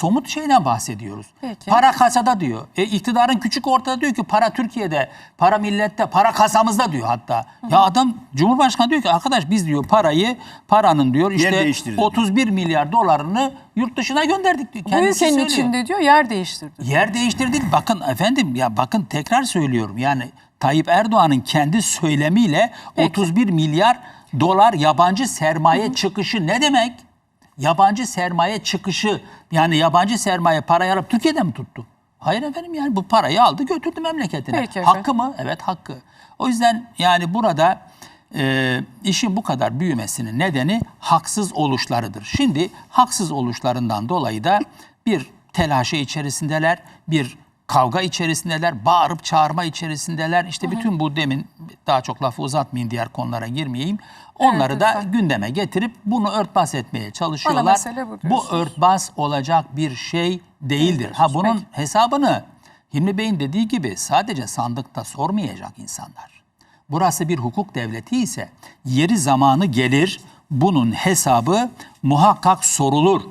somut şeyden bahsediyoruz. Peki. Para kasada diyor. E, iktidarın küçük ortada diyor ki para Türkiye'de, para millette, para kasamızda diyor hatta. Ya adam Cumhurbaşkanı diyor ki arkadaş biz diyor parayı, paranın diyor işte değiştirdi 31 milyar dolarını yurt dışına gönderdik diyor. Bu Kendisi ülkenin söylüyor. içinde diyor yer değiştirdi. Yer değiştirdik. Bakın efendim ya bakın tekrar söylüyorum. Yani Tayyip Erdoğan'ın kendi söylemiyle Peki. 31 milyar dolar yabancı sermaye çıkışı ne demek? Yabancı sermaye çıkışı yani yabancı sermaye parayı alıp Türkiye'de mi tuttu? Hayır efendim yani bu parayı aldı götürdü memleketine. Peki efendim. hakkı mı? Evet hakkı. O yüzden yani burada e, işin bu kadar büyümesinin nedeni haksız oluşlarıdır. Şimdi haksız oluşlarından dolayı da bir telaşe içerisindeler, bir kavga içerisindeler, bağırıp çağırma içerisindeler. İşte bütün bu demin daha çok lafı uzatmayayım diğer konulara girmeyeyim. Onları da lütfen. gündeme getirip bunu örtbas etmeye çalışıyorlar. bu bu örtbas olacak bir şey değildir. Ha bunun Peki. hesabını Hilmi Bey'in dediği gibi sadece sandıkta sormayacak insanlar. Burası bir hukuk devleti ise yeri zamanı gelir bunun hesabı muhakkak sorulur.